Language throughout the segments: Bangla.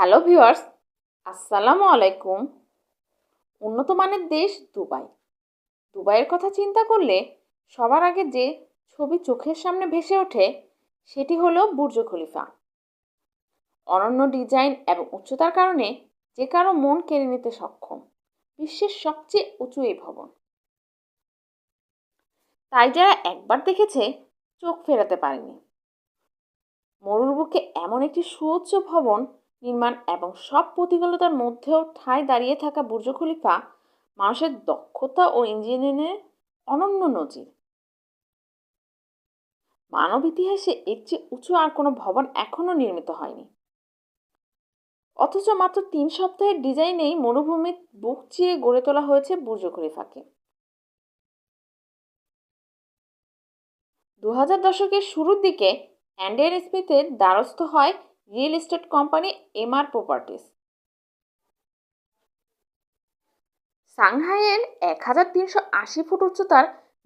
হ্যালো ভিউয়ার্স, আসসালামু আলাইকুম। উন্নত মানের দেশ দুবাই। দুবাইয়ের কথা চিন্তা করলে সবার আগে যে ছবি চোখের সামনে ভেসে ওঠে, সেটি হলো বুর্জ খলিফা। অনন্য ডিজাইন এবং উচ্চতার কারণে যে কারও মন কেড়ে নিতে সক্ষম, বিশ্বের সবচেয়ে উঁচু এই ভবন। তাই যারা একবার দেখেছে, চোখ ফেরাতে পারেনি। মরুর বুকে এমন একটি সুউচ্চ ভবন নির্মাণ এবং সব প্রতিকূলতার মধ্যেও ঠায় দাঁড়িয়ে থাকা বুর্জ খলিফা মানুষের দক্ষতা ও ইঞ্জিনিয়ারিংয়ের অনন্য নজির। মানব ইতিহাসে এর চেয়ে উঁচু আর কোনো ভবন এখনও নির্মিত হয়নি। অথচ মাত্র তিন সপ্তাহের ডিজাইনেই মরুভূমির বুক চিয়ে গড়ে তোলা হয়েছে বুর্জ খলিফাকে। দু হাজার দশকের শুরুর দিকে অ্যান্ডেন স্মিথের দ্বারস্থ হয় real estate company MR properties. সাংহাইয়ের এক হাজার তিনশো আশি ফুট উচ্চতার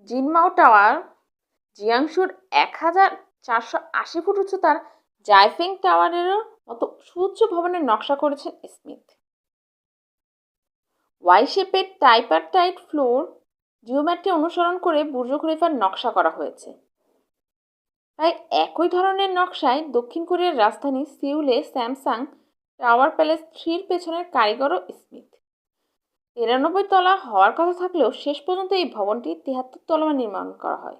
জিনমাও টাওয়ার, জিয়াংশুর এক হাজার চারশো আশি ফুট উচ্চতার জাইফেং টাওয়ারেরও মতো সুউচ্চ ভবনের নকশা করেছেন স্মিথ। ওয়াই শেপের টাইপার টাইট ফ্লোর জিওম্যাট্রি অনুসরণ করে বুর্জ খলিফার নকশা করা হয়েছে। প্রায় একই ধরনের নকশায় দক্ষিণ কোরিয়ার রাজধানী সিউলে স্যামসাং টাওয়ার প্যালেস থ্রির পেছনের কারিগরও স্মিথ। তিরানব্বই তলা হওয়ার কথা থাকলেও শেষ পর্যন্ত এই ভবনটি তিয়াত্তর তলা নির্মাণ করা হয়।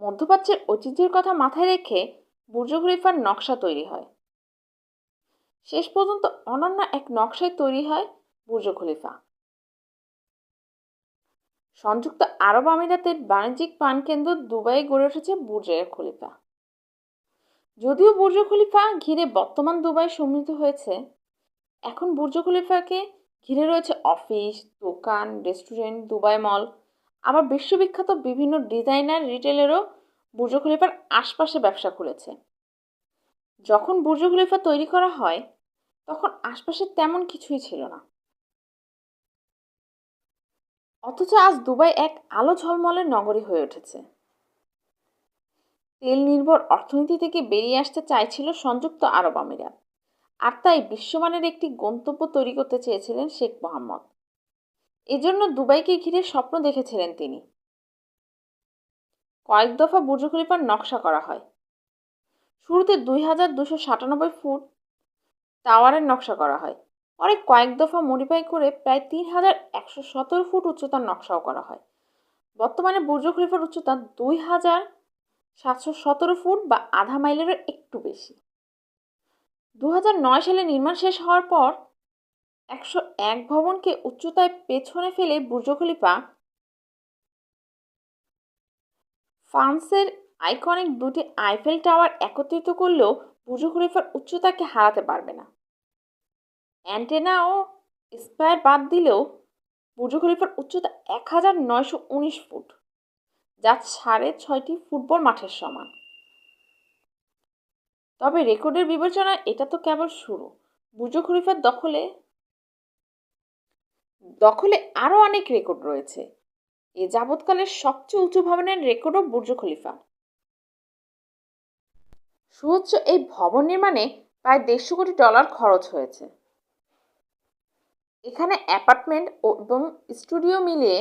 মধ্যপ্রাচ্যের ঐতিহ্যের কথা মাথায় রেখে বুর্জ খলিফার নকশা তৈরি হয়। শেষ পর্যন্ত অনন্য এক নকশায় তৈরি হয় বুর্জ খলিফা। সংযুক্ত আরব আমিরাতের বাণিজ্যিক পানকেন্দ্র দুবাইয়ে গড়ে উঠেছে বুর্জের খলিফা। যদিও বুর্জ খলিফা ঘিরে বর্তমান দুবাই সমৃদ্ধ হয়েছে, এখন বুর্জ খলিফাকে ঘিরে রয়েছে অফিস, দোকান, রেস্টুরেন্ট, দুবাই মল, আবার বিশ্ববিখ্যাত বিভিন্ন ডিজাইনার রিটেলেরও বুর্জ খলিফার আশপাশে ব্যবসা খুলেছে। যখন বুর্জ খলিফা তৈরি করা হয়, তখন আশপাশে তেমন কিছুই ছিল না। অথচ আজ দুবাই এক আলো ঝলমলের নগরী হয়ে উঠেছে। তেল নির্ভর অর্থনীতি থেকে বেরিয়ে আসতে চাইছিল সংযুক্ত আরব আমিরাত। আর তাই বিশ্বমানের একটি গন্তব্য তৈরি করতে চেয়েছিলেন শেখ মোহাম্মদ। এজন্য দুবাইকে ঘিরে স্বপ্ন দেখেছিলেন তিনি। কয়েক দফা বুর্জ খলিফার নকশা করা হয়। শুরুতে দুই হাজার দুশো সাতানব্বই ফুট টাওয়ারের নকশা করা হয়। পরে কয়েক দফা মডিফাই করে প্রায় তিন হাজার একশো সতেরো ফুট উচ্চতার নকশাও করা হয়। বর্তমানে বুর্জ খলিফার উচ্চতা দুই হাজার সাতশো সতেরো ফুট বা আধা মাইলেরও একটু বেশি। দু নয় সালে নির্মাণ শেষ হওয়ার পর একশো এক ভবনকে উচ্চতায় পেছনে ফেলে বুর্জ খলিফা ফ্রান্সের আইকনিক দুটি আইফেল টাওয়ার একত্রিত করলেও বুর্জ খলিফার উচ্চতাকে হারাতে পারবে না। অ্যান্টেনা ও স্পায়ার বাদ দিলেও বুর্জ খলিফার উচ্চতা এক হাজার নয়শো উনিশ ফুট, যা সাড়ে ছয়টি ফুটবল মাঠের সমান। তবে রেকর্ডের বিবেচনায় এটা তো কেবল শুরু। বুর্জ খলিফার দখলে দখলে আরও অনেক রেকর্ড রয়েছে। এ যাবৎকালের সবচেয়ে উঁচু ভবনের রেকর্ডও বুর্জ খলিফা। সুউচ্চ এই ভবন নির্মাণে প্রায় দেড়শো কোটি ডলার খরচ হয়েছে। এখানে অ্যাপার্টমেন্ট এবং স্টুডিও মিলিয়ে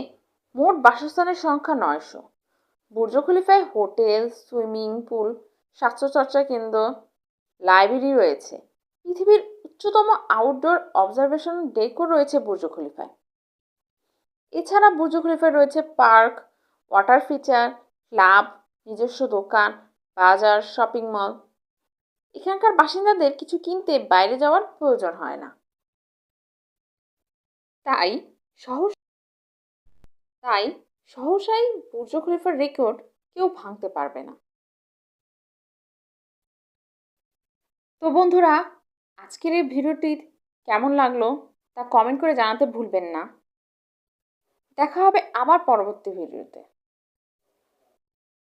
মোট বাসস্থানের সংখ্যা নয়শো। বুর্জ খলিফায় হোটেল, সুইমিং পুল, স্বাস্থ্যচর্চা কেন্দ্র, লাইব্রেরি রয়েছে। পৃথিবীর উচ্চতম আউটডোর অবজারভেশন ডেকও রয়েছে বুর্জ খলিফায়। এছাড়া বুর্জ খলিফায় রয়েছে পার্ক ওয়াটার ফিচার ক্লাব, নিজস্ব দোকান, বাজার শপিং মল এখানকার বাসিন্দাদের কিছু কিনতে বাইরে যাওয়ার প্রয়োজন হয় না। তাই সহস, তাই সহসাই বুর্জ খলিফার রেকর্ড কেউ ভাঙতে পারবে না। তো বন্ধুরা, আজকের এই ভিডিওটির কেমন লাগল তা কমেন্ট করে জানাতে ভুলবেন না। দেখা হবে আবার পরবর্তী ভিডিওতে।